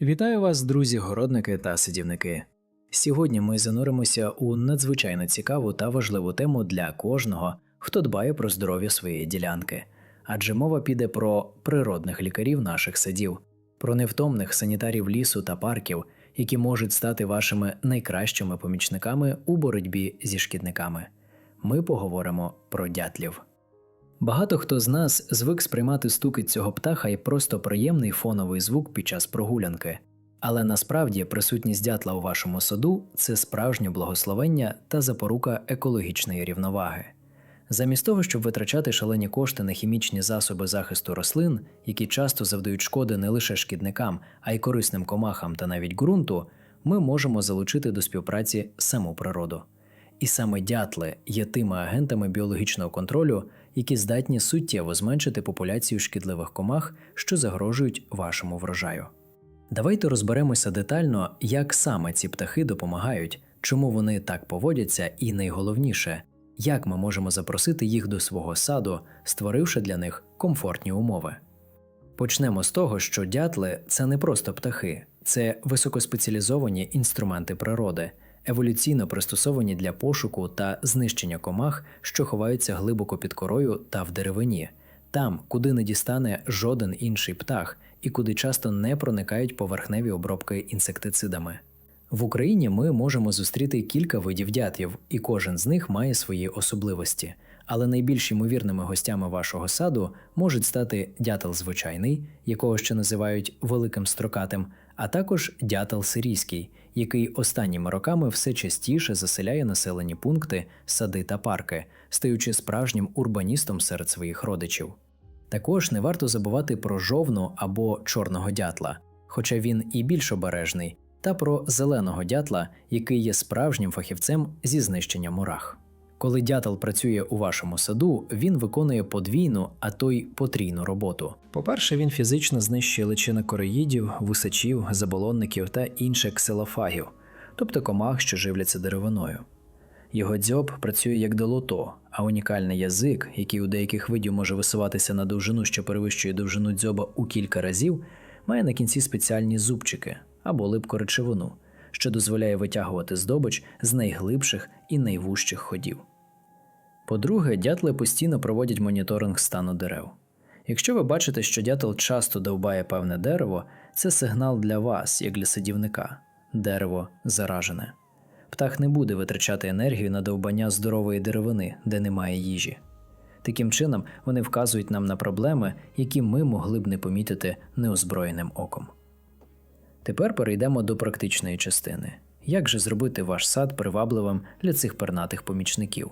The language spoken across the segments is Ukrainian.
Вітаю вас, друзі, городники та садівники. Сьогодні ми зануримося у надзвичайно цікаву та важливу тему для кожного, хто дбає про здоров'я своєї ділянки. Адже мова піде про природних лікарів наших садів, про невтомних санітарів лісу та парків, які можуть стати вашими найкращими помічниками у боротьбі зі шкідниками. Ми поговоримо про дятлів. Багато хто з нас звик сприймати стукіт цього птаха як просто приємний фоновий звук під час прогулянки. Але насправді присутність дятла у вашому саду це справжнє благословення та запорука екологічної рівноваги. Замість того, щоб витрачати шалені кошти на хімічні засоби захисту рослин, які часто завдають шкоди не лише шкідникам, а й корисним комахам та навіть ґрунту, ми можемо залучити до співпраці саму природу. І саме дятли є тими агентами біологічного контролю, які здатні суттєво зменшити популяцію шкідливих комах, що загрожують вашому врожаю. Давайте розберемося детально, як саме ці птахи допомагають, чому вони так поводяться, і найголовніше, як ми можемо запросити їх до свого саду, створивши для них комфортні умови. Почнемо з того, що дятли це не просто птахи, це високоспеціалізовані інструменти природи, еволюційно пристосовані для пошуку та знищення комах, що ховаються глибоко під корою та в деревині, там, куди не дістане жоден інший птах і куди часто не проникають поверхневі обробки інсектицидами. В Україні ми можемо зустріти кілька видів дятлів, і кожен з них має свої особливості. Але найбільш ймовірними гостями вашого саду можуть стати дятел звичайний, якого ще називають великим строкатим, а також дятел сирійський, який останніми роками все частіше заселяє населені пункти, сади та парки, стаючи справжнім урбаністом серед своїх родичів. Також не варто забувати про жовну або чорного дятла, хоча він і більш обережний, та про зеленого дятла, який є справжнім фахівцем зі знищення мурах. Коли дятел працює у вашому саду, він виконує подвійну, а то й потрійну роботу. По-перше, він фізично знищує личини короїдів, висачів, заболонників та інших ксилофагів, тобто комах, що живляться деревиною. Його дзьоб працює як долото, а унікальний язик, який у деяких видів може висуватися на довжину, що перевищує довжину дзьоба у кілька разів, має на кінці спеціальні зубчики або липку речовину, що дозволяє витягувати здобич з найглибших і найвужчих ходів. По-друге, дятли постійно проводять моніторинг стану дерев. Якщо ви бачите, що дятел часто довбає певне дерево, це сигнал для вас, як для садівника дерево заражене. Птах не буде витрачати енергію на довбання здорової деревини, де немає їжі. Таким чином, вони вказують нам на проблеми, які ми могли б не помітити неозброєним оком. Тепер перейдемо до практичної частини. Як же зробити ваш сад привабливим для цих пернатих помічників?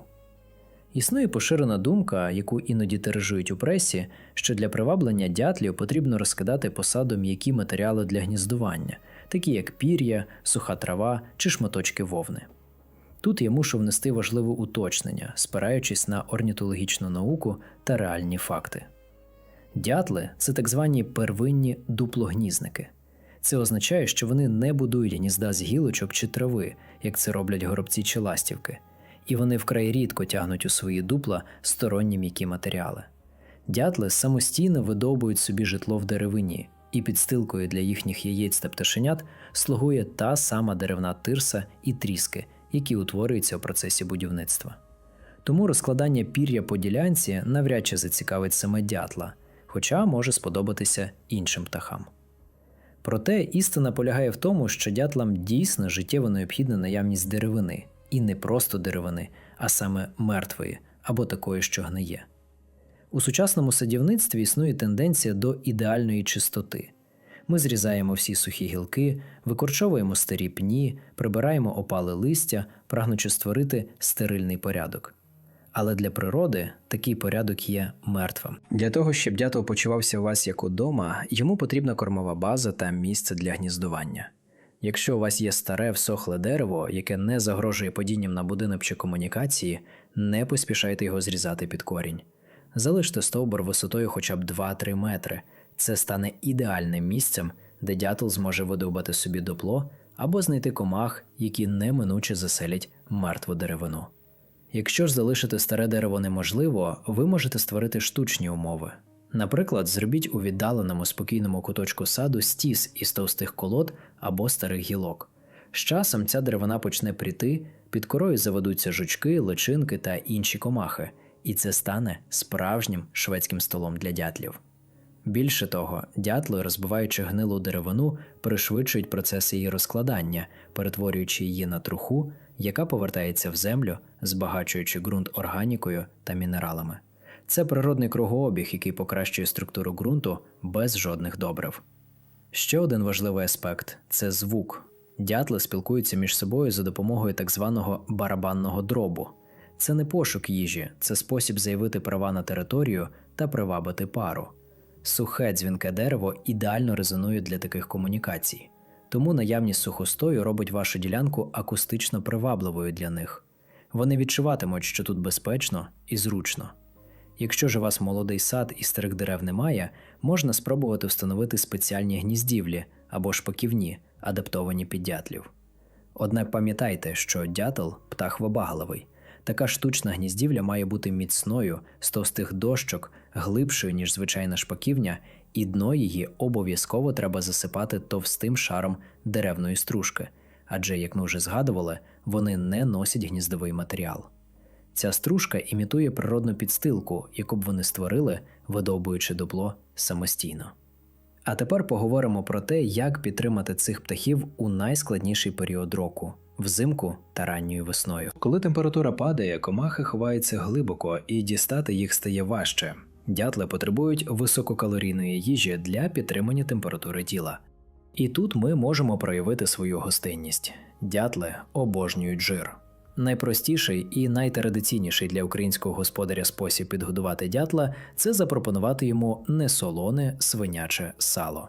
Існує поширена думка, яку іноді тиражують у пресі, що для приваблення дятлів потрібно розкидати по саду м'які матеріали для гніздування, такі як пір'я, суха трава чи шматочки вовни. Тут я мушу внести важливе уточнення, спираючись на орнітологічну науку та реальні факти. Дятли це так звані первинні дуплогнізники. Це означає, що вони не будують гнізда з гілочок чи трави, як це роблять горобці чи ластівки, і вони вкрай рідко тягнуть у свої дупла сторонні м'які матеріали. Дятли самостійно видовбують собі житло в деревині, і підстилкою для їхніх яєць та пташенят слугує та сама деревна тирса і тріски, які утворюються в процесі будівництва. Тому розкладання пір'я по ділянці навряд чи зацікавить саме дятла, хоча може сподобатися іншим птахам. Проте істина полягає в тому, що дятлам дійсно життєво необхідна наявність деревини, і не просто деревини, а саме мертвої або такої, що гниє. У сучасному садівництві існує тенденція до ідеальної чистоти. Ми зрізаємо всі сухі гілки, викорчовуємо старі пні, прибираємо опале листя, прагнучи створити стерильний порядок. Але для природи такий порядок є мертвим. Для того, щоб дятел почувався у вас як удома, йому потрібна кормова база та місце для гніздування. Якщо у вас є старе всохле дерево, яке не загрожує падінням на будинок чи комунікації, не поспішайте його зрізати під корінь. Залиште стовбур висотою хоча б 2-3 метри. Це стане ідеальним місцем, де дятел зможе видовбати собі дупло або знайти комах, які неминуче заселять мертву деревину. Якщо ж залишити старе дерево неможливо, ви можете створити штучні умови. Наприклад, зробіть у віддаленому спокійному куточку саду стіс із товстих колод або старих гілок. З часом ця деревина почне пріти, під корою заведуться жучки, личинки та інші комахи, і це стане справжнім шведським столом для дятлів. Більше того, дятли, розбиваючи гнилу деревину, пришвидшують процес її розкладання, перетворюючи її на труху, яка повертається в землю, збагачуючи ґрунт органікою та мінералами. Це природний кругообіг, який покращує структуру ґрунту без жодних добрив. Ще один важливий аспект це звук. Дятли спілкуються між собою за допомогою так званого барабанного дробу. Це не пошук їжі, це спосіб заявити права на територію та привабити пару. Сухе дзвінке дерево ідеально резонує для таких комунікацій, тому наявність сухостою робить вашу ділянку акустично привабливою для них. Вони відчуватимуть, що тут безпечно і зручно. Якщо ж у вас молодий сад і старих дерев немає, можна спробувати встановити спеціальні гніздівлі або шпаківні, адаптовані під дятлів. Однак пам'ятайте, що дятел птах вибагливий. Така штучна гніздівля має бути міцною, з товстих дощок, глибшою, ніж звичайна шпаківня, і дно її обов'язково треба засипати товстим шаром деревної стружки, адже, як ми вже згадували, вони не носять гніздовий матеріал. Ця стружка імітує природну підстилку, яку б вони створили, видовбуючи дупло самостійно. А тепер поговоримо про те, як підтримати цих птахів у найскладніший період року взимку та ранньою весною. Коли температура падає, комахи ховаються глибоко і дістати їх стає важче. Дятли потребують висококалорійної їжі для підтримання температури тіла. І тут ми можемо проявити свою гостинність. Дятли обожнюють жир. Найпростіший і найтрадиційніший для українського господаря спосіб підгодувати дятла це запропонувати йому несолоне свиняче сало.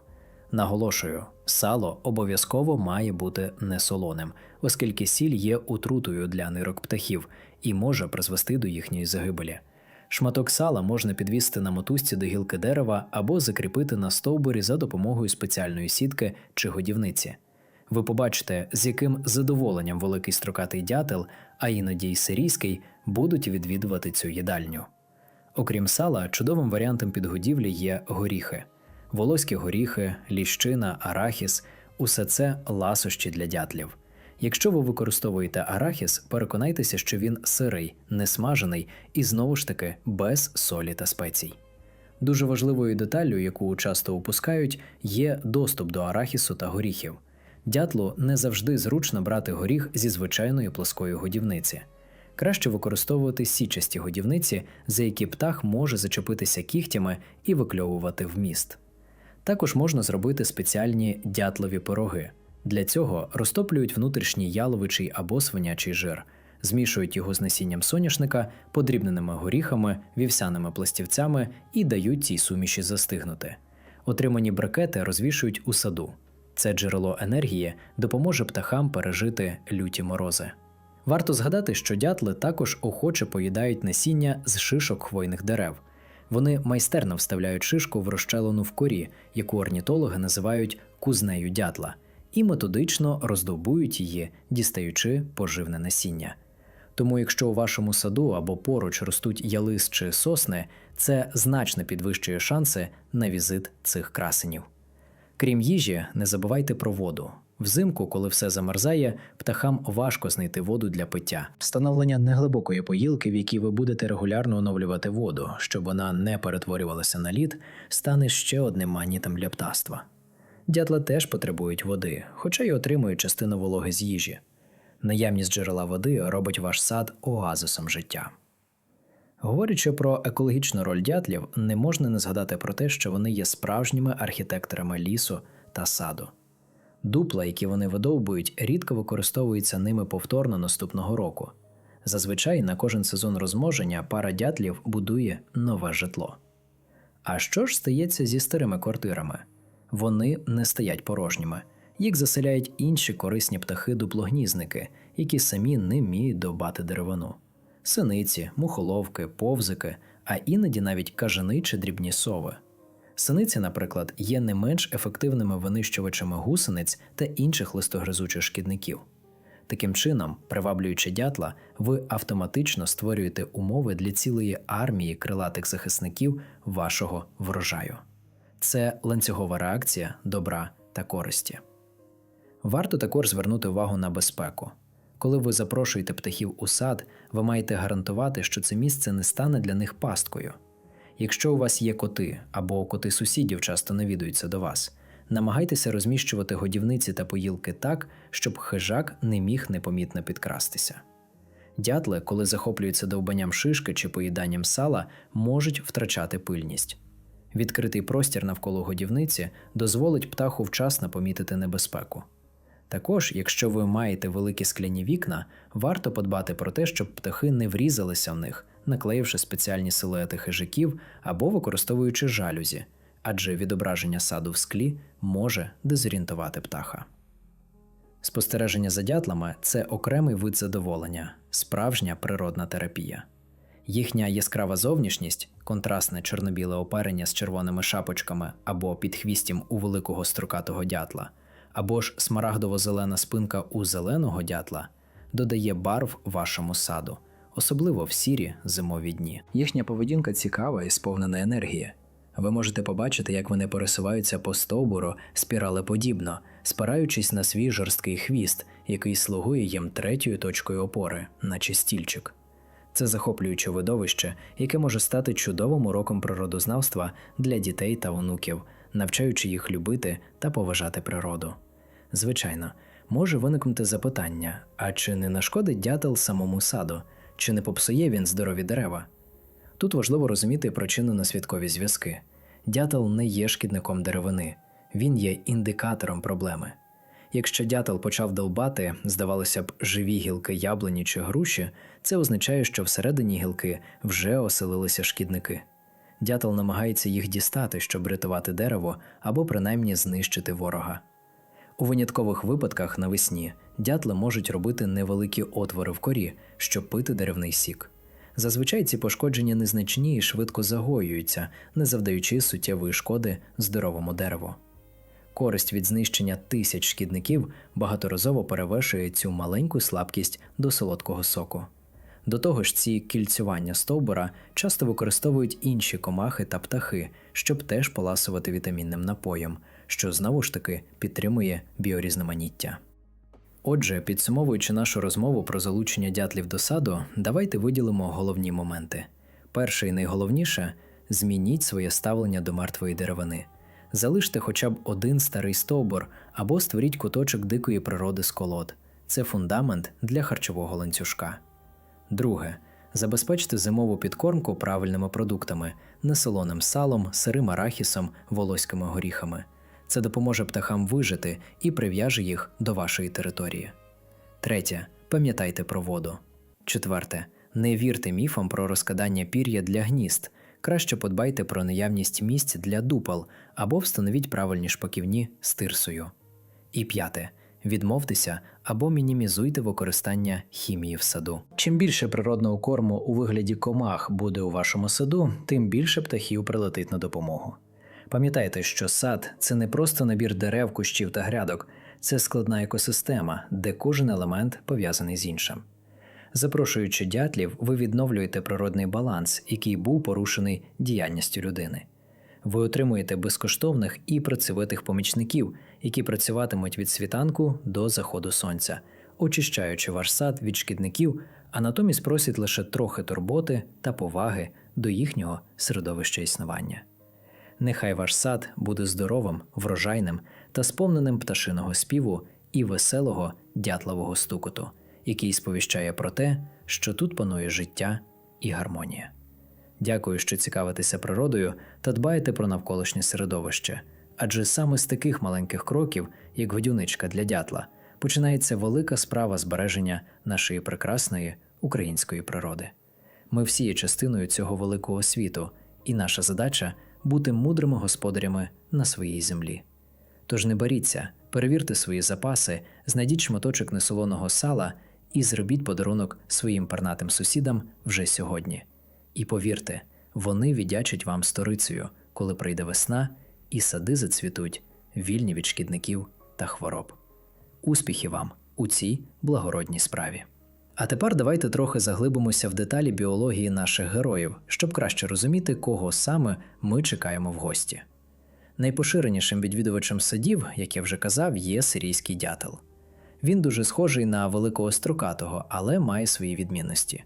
Наголошую, сало обов'язково має бути несолоним, оскільки сіль є отрутою для нирок птахів і може призвести до їхньої загибелі. Шматок сала можна підвісити на мотузці до гілки дерева або закріпити на стовбурі за допомогою спеціальної сітки чи годівниці. Ви побачите, з яким задоволенням великий строкатий дятел, а іноді й сирійський, будуть відвідувати цю їдальню. Окрім сала, чудовим варіантом підгодівлі є горіхи. Волоські горіхи, ліщина, арахіс усе це ласощі для дятлів. Якщо ви використовуєте арахіс, переконайтеся, що він сирий, несмажений і знову ж таки без солі та спецій. Дуже важливою деталлю, яку часто упускають, є доступ до арахісу та горіхів. Дятлу не завжди зручно брати горіх зі звичайної плоскої годівниці. Краще використовувати січасті годівниці, за які птах може зачепитися кігтями і викльовувати вміст. Також можна зробити спеціальні дятлові пироги. Для цього розтоплюють внутрішній яловичий або свинячий жир, змішують його з насінням соняшника, подрібненими горіхами, вівсяними пластівцями і дають цій суміші застигнути. Отримані брикети розвішують у саду. Це джерело енергії допоможе птахам пережити люті морози. Варто згадати, що дятли також охоче поїдають насіння з шишок хвойних дерев. Вони майстерно вставляють шишку в розчелену в корі, яку орнітологи називають кузнею дятла, і методично роздовбують її, дістаючи поживне насіння. Тому, якщо у вашому саду або поруч ростуть ялис чи сосни, це значно підвищує шанси на візит цих красенів. Крім їжі, не забувайте про воду. Взимку, коли все замерзає, птахам важко знайти воду для пиття. Встановлення неглибокої поїлки, в якій ви будете регулярно оновлювати воду, щоб вона не перетворювалася на лід, стане ще одним магнітом для птаства. Дятла теж потребують води, хоча й отримують частину вологи з їжі. Наявність джерела води робить ваш сад оазисом життя. Говорячи про екологічну роль дятлів, не можна не згадати про те, що вони є справжніми архітекторами лісу та саду. Дупла, які вони видовбують, рідко використовуються ними повторно наступного року. Зазвичай на кожен сезон розмноження пара дятлів будує нове житло. А що ж стається зі старими квартирами? Вони не стоять порожніми, їх заселяють інші корисні птахи-дуплогнізники, які самі не вміють довбати деревину синиці, мухоловки, повзики, а іноді навіть кажани чи дрібні сови. Синиці, наприклад, є не менш ефективними винищувачами гусениць та інших листогризучих шкідників. Таким чином, приваблюючи дятла, ви автоматично створюєте умови для цілої армії крилатих захисників вашого врожаю. Це ланцюгова реакція добра та користі. Варто також звернути увагу на безпеку. Коли ви запрошуєте птахів у сад, ви маєте гарантувати, що це місце не стане для них пасткою. Якщо у вас є коти або коти сусідів часто навідуються до вас, намагайтеся розміщувати годівниці та поїлки так, щоб хижак не міг непомітно підкрастися. Дятли, коли захоплюються довбанням шишки чи поїданням сала, можуть втрачати пильність. Відкритий простір навколо годівниці дозволить птаху вчасно помітити небезпеку. Також, якщо ви маєте великі скляні вікна, варто подбати про те, щоб птахи не врізалися в них, наклеївши спеціальні силуети хижаків або використовуючи жалюзі, адже відображення саду в склі може дезорієнтувати птаха. Спостереження за дятлами це окремий вид задоволення, справжня природна терапія. Їхня яскрава зовнішність, контрастне чорно-біле оперення з червоними шапочками або підхвістям у великого строкатого дятла, або ж смарагдово-зелена спинка у зеленого дятла, додає барв вашому саду, особливо в сірі зимові дні. Їхня поведінка цікава і сповнена енергії. Ви можете побачити, як вони пересуваються по стовбуру спіралеподібно, спираючись на свій жорсткий хвіст, який слугує їм третьою точкою опори, наче стільчик. Це захоплююче видовище, яке може стати чудовим уроком природознавства для дітей та онуків, навчаючи їх любити та поважати природу. Звичайно, може виникнути запитання: а чи не нашкодить дятел самому саду, чи не попсує він здорові дерева? Тут важливо розуміти причинно-наслідкові зв'язки. Дятел не є шкідником деревини, він є індикатором проблеми. Якщо дятел почав довбати, здавалося б, живі гілки яблуні чи груші, це означає, що всередині гілки вже оселилися шкідники. Дятел намагається їх дістати, щоб врятувати дерево або принаймні знищити ворога. У виняткових випадках навесні дятли можуть робити невеликі отвори в корі, щоб пити деревний сік. Зазвичай ці пошкодження незначні і швидко загоюються, не завдаючи суттєвої шкоди здоровому дереву. Користь від знищення тисяч шкідників багаторазово перевершує цю маленьку слабкість до солодкого соку. До того ж, ці кільцювання стовбура часто використовують інші комахи та птахи, щоб теж поласувати вітамінним напоєм, що знову ж таки підтримує біорізноманіття. Отже, підсумовуючи нашу розмову про залучення дятлів до саду, давайте виділимо головні моменти. Перше і найголовніше змініть своє ставлення до мертвої деревини. Залиште хоча б один старий стовбур або створіть куточок дикої природи з колод. Це фундамент для харчового ланцюжка. Друге. Забезпечте зимову підкормку правильними продуктами, несолоним салом, сирим арахісом, волоськими горіхами. Це допоможе птахам вижити і прив'яже їх до вашої території. Третє. Пам'ятайте про воду. Четверте. Не вірте міфам про розкладання пір'я для гнізд. Краще подбайте про наявність місць для дупел або встановіть правильні шпаківні з тирсою. І п'яте. Відмовтеся або мінімізуйте використання хімії в саду. Чим більше природного корму у вигляді комах буде у вашому саду, тим більше птахів прилетить на допомогу. Пам'ятайте, що сад це не просто набір дерев, кущів та грядок, це складна екосистема, де кожен елемент пов'язаний з іншим. Запрошуючи дятлів, ви відновлюєте природний баланс, який був порушений діяльністю людини. Ви отримуєте безкоштовних і працьовитих помічників, які працюватимуть від світанку до заходу сонця, очищаючи ваш сад від шкідників, а натомість просять лише трохи турботи та поваги до їхнього середовища існування. Нехай ваш сад буде здоровим, врожайним та сповненим пташиного співу і веселого дятлового стукоту, який сповіщає про те, що тут панує життя і гармонія. Дякую, що цікавитеся природою та дбаєте про навколишнє середовище, адже саме з таких маленьких кроків, як годівничка для дятла, починається велика справа збереження нашої прекрасної української природи. Ми всі є частиною цього великого світу, і наша задача бути мудрими господарями на своїй землі. Тож не боріться, перевірте свої запаси, знайдіть шматочок несолоного сала і зробіть подарунок своїм пернатим сусідам вже сьогодні. І повірте, вони віддячать вам сторицею, коли прийде весна, і сади зацвітуть, вільні від шкідників та хвороб. Успіхів вам у цій благородній справі. А тепер давайте трохи заглибимося в деталі біології наших героїв, щоб краще розуміти, кого саме ми чекаємо в гості. Найпоширенішим відвідувачем садів, як я вже казав, є сирійський дятел. Він дуже схожий на великого строкатого, але має свої відмінності.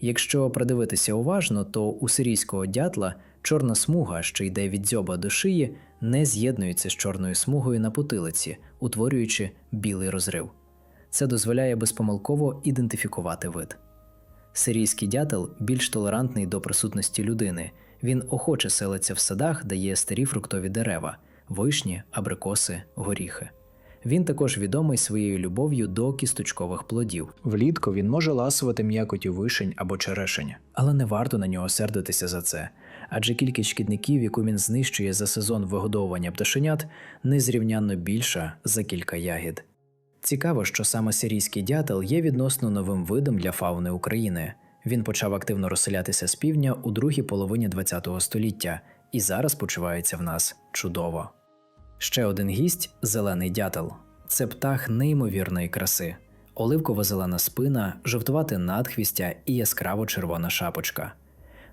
Якщо придивитися уважно, то у сирійського дятла чорна смуга, що йде від дзьоба до шиї, не з'єднується з чорною смугою на потилиці, утворюючи білий розрив. Це дозволяє безпомилково ідентифікувати вид. Сирійський дятел більш толерантний до присутності людини. Він охоче селиться в садах, де є старі фруктові дерева, вишні, абрикоси, горіхи. Він також відомий своєю любов'ю до кісточкових плодів. Влітку він може ласувати м'якотю вишень або черешень, але не варто на нього сердитися за це, адже кількість шкідників, яку він знищує за сезон вигодовування пташенят, незрівнянно більша за кілька ягід. Цікаво, що саме сирійський дятел є відносно новим видом для фауни України. Він почав активно розселятися з півдня у другій половині ХХ століття і зараз почувається в нас чудово. Ще один гість зелений дятел. Це птах неймовірної краси, оливково-зелена спина, жовтувате надхвістя і яскраво червона шапочка.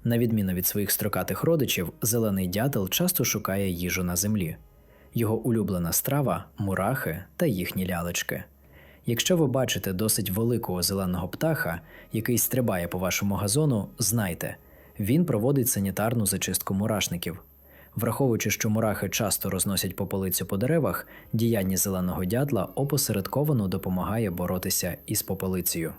На відміну від своїх строкатих родичів, зелений дятел часто шукає їжу на землі. Його улюблена страва мурахи та їхні лялечки. Якщо ви бачите досить великого зеленого птаха, який стрибає по вашому газону, знайте, він проводить санітарну зачистку мурашників. Враховуючи, що мурахи часто розносять попелицю по деревах, діяння зеленого дятла опосередковано допомагає боротися із попелицею.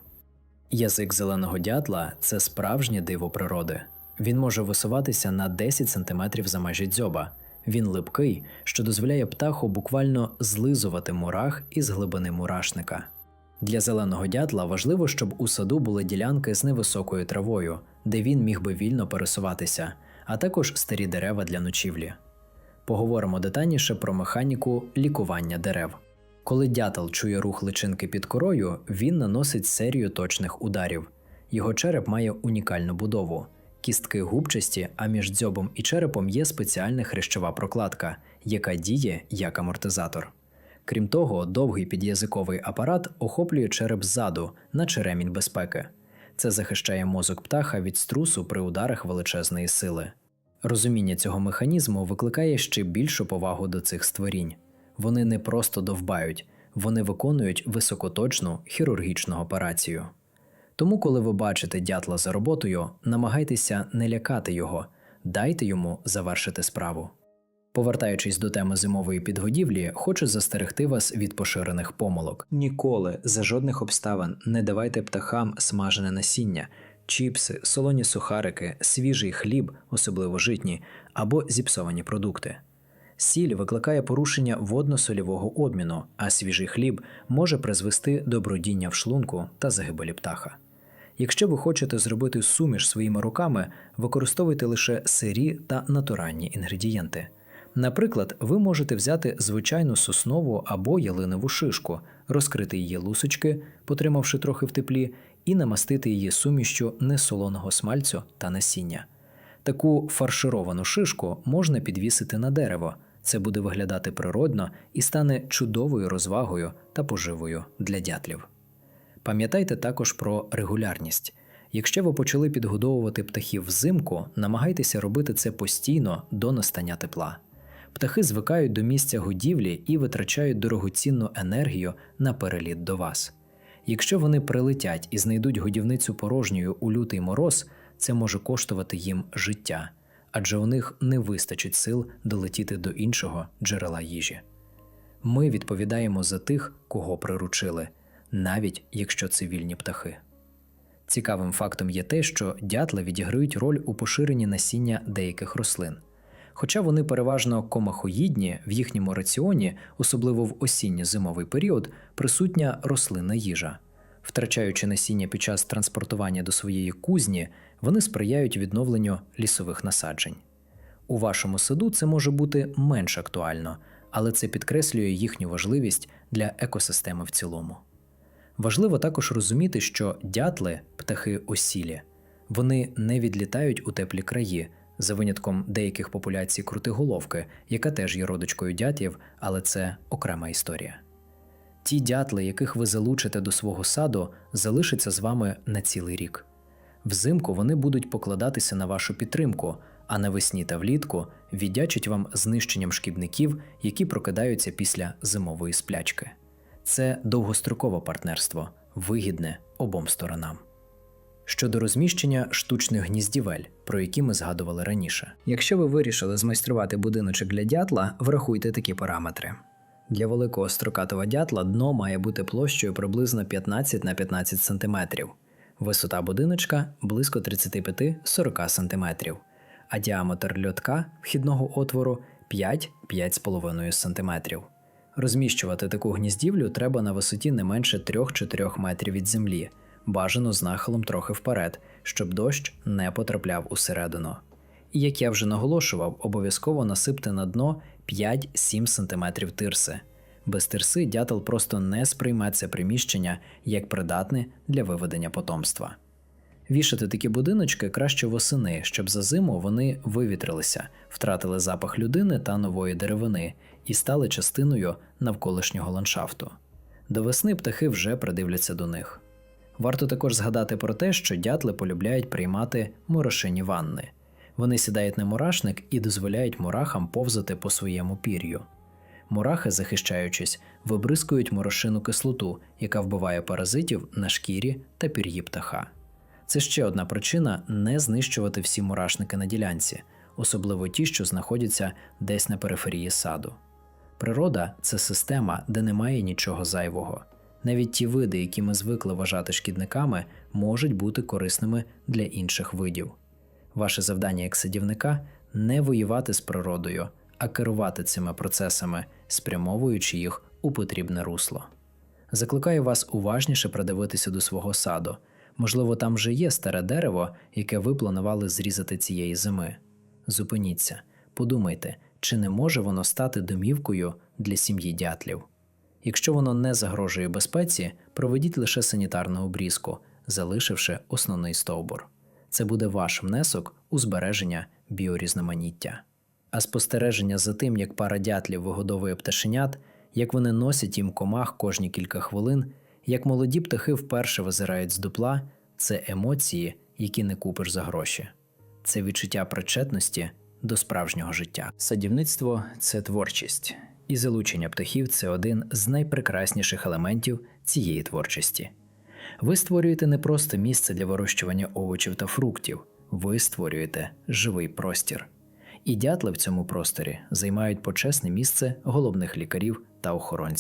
Язик зеленого дятла це справжнє диво природи. Він може висуватися на 10 см за межі дзьоба. Він липкий, що дозволяє птаху буквально злизувати мурах із глибини мурашника. Для зеленого дятла важливо, щоб у саду були ділянки з невисокою травою, де він міг би вільно пересуватися, а також старі дерева для ночівлі. Поговоримо детальніше про механіку лікування дерев. Коли дятел чує рух личинки під корою, він наносить серію точних ударів. Його череп має унікальну будову. Кістки губчасті, а між дзьобом і черепом є спеціальна хрящова прокладка, яка діє як амортизатор. Крім того, довгий під'язиковий апарат охоплює череп ззаду, наче ремінь безпеки. Це захищає мозок птаха від струсу при ударах величезної сили. Розуміння цього механізму викликає ще більшу повагу до цих створінь. Вони не просто довбають, вони виконують високоточну хірургічну операцію. Тому, коли ви бачите дятла за роботою, намагайтеся не лякати його, дайте йому завершити справу. Повертаючись до теми зимової підгодівлі, хочу застерегти вас від поширених помилок. Ніколи за жодних обставин не давайте птахам смажене насіння, чіпси, солоні сухарики, свіжий хліб, особливо житні, або зіпсовані продукти. Сіль викликає порушення водно-сольового обміну, а свіжий хліб може призвести до бродіння в шлунку та загибелі птаха. Якщо ви хочете зробити суміш своїми руками, використовуйте лише сирі та натуральні інгредієнти. Наприклад, ви можете взяти звичайну соснову або ялинову шишку, розкрити її лусочки, потримавши трохи в теплі, і намастити її сумішчю несолоного смальцю та насіння. Таку фаршировану шишку можна підвісити на дерево. Це буде виглядати природно і стане чудовою розвагою та поживою для дятлів. Пам'ятайте також про регулярність. Якщо ви почали підгодовувати птахів взимку, намагайтеся робити це постійно до настання тепла. Птахи звикають до місця годівлі і витрачають дорогоцінну енергію на переліт до вас. Якщо вони прилетять і знайдуть годівницю порожньою у лютий мороз, це може коштувати їм життя, адже у них не вистачить сил долетіти до іншого джерела їжі. Ми відповідаємо за тих, кого приручили, навіть якщо це вільні птахи. Цікавим фактом є те, що дятла відіграють роль у поширенні насіння деяких рослин. Хоча вони переважно комахоїдні, в їхньому раціоні, особливо в осінньо-зимовий період, присутня рослинна їжа. Втрачаючи насіння під час транспортування до своєї кузні, вони сприяють відновленню лісових насаджень. У вашому саду це може бути менш актуально, але це підкреслює їхню важливість для екосистеми в цілому. Важливо також розуміти, що дятли птахи осілі, вони не відлітають у теплі краї, за винятком деяких популяцій крутиголовки, яка теж є родичкою дятів, але це окрема історія. Ті дятли, яких ви залучите до свого саду, залишаться з вами на цілий рік. Взимку вони будуть покладатися на вашу підтримку, а навесні та влітку віддячать вам знищенням шкідників, які прокидаються після зимової сплячки. Це довгострокове партнерство, вигідне обом сторонам. Щодо розміщення штучних гніздівель, про які ми згадували раніше. Якщо ви вирішили змайструвати будиночок для дятла, врахуйте такі параметри. Для великого строкатого дятла дно має бути площею приблизно 15 на 15 см, висота будиночка близько 35-40 см, а діаметр льотка вхідного отвору 5-5,5 см. Розміщувати таку гніздівлю треба на висоті не менше 3-4 метрів від землі, бажано з нахилом трохи вперед, щоб дощ не потрапляв усередину. І як я вже наголошував, обов'язково насипте на дно 5-7 см тирси. Без тирси дятел просто не сприйме це приміщення як придатне для виведення потомства. Вішати такі будиночки краще восени, щоб за зиму вони вивітрилися, втратили запах людини та нової деревини і стали частиною навколишнього ландшафту. До весни птахи вже придивляться до них. Варто також згадати про те, що дятли полюбляють приймати морошині ванни. Вони сідають на мурашник і дозволяють мурахам повзати по своєму пір'ю. Мурахи, захищаючись, вибризкують морошину кислоту, яка вбиває паразитів на шкірі та пір'ї птаха. Це ще одна причина не знищувати всі мурашники на ділянці, особливо ті, що знаходяться десь на периферії саду. Природа це система, де немає нічого зайвого. Навіть ті види, які ми звикли вважати шкідниками, можуть бути корисними для інших видів. Ваше завдання як садівника не воювати з природою, а керувати цими процесами, спрямовуючи їх у потрібне русло. Закликаю вас уважніше придивитися до свого саду. Можливо, там вже є старе дерево, яке ви планували зрізати цієї зими. Зупиніться, подумайте, чи не може воно стати домівкою для сім'ї дятлів. Якщо воно не загрожує безпеці, проведіть лише санітарну обрізку, залишивши основний стовбур. Це буде ваш внесок у збереження біорізноманіття. А спостереження за тим, як пара дятлів вигодовує пташенят, як вони носять їм комах кожні кілька хвилин, як молоді птахи вперше визирають з дупла, це емоції, які не купиш за гроші. Це відчуття причетності до справжнього життя. Садівництво це творчість, і залучення птахів це один з найпрекрасніших елементів цієї творчості. Ви створюєте не просто місце для вирощування овочів та фруктів, ви створюєте живий простір. І дятли в цьому просторі займають почесне місце головних лікарів та охоронців.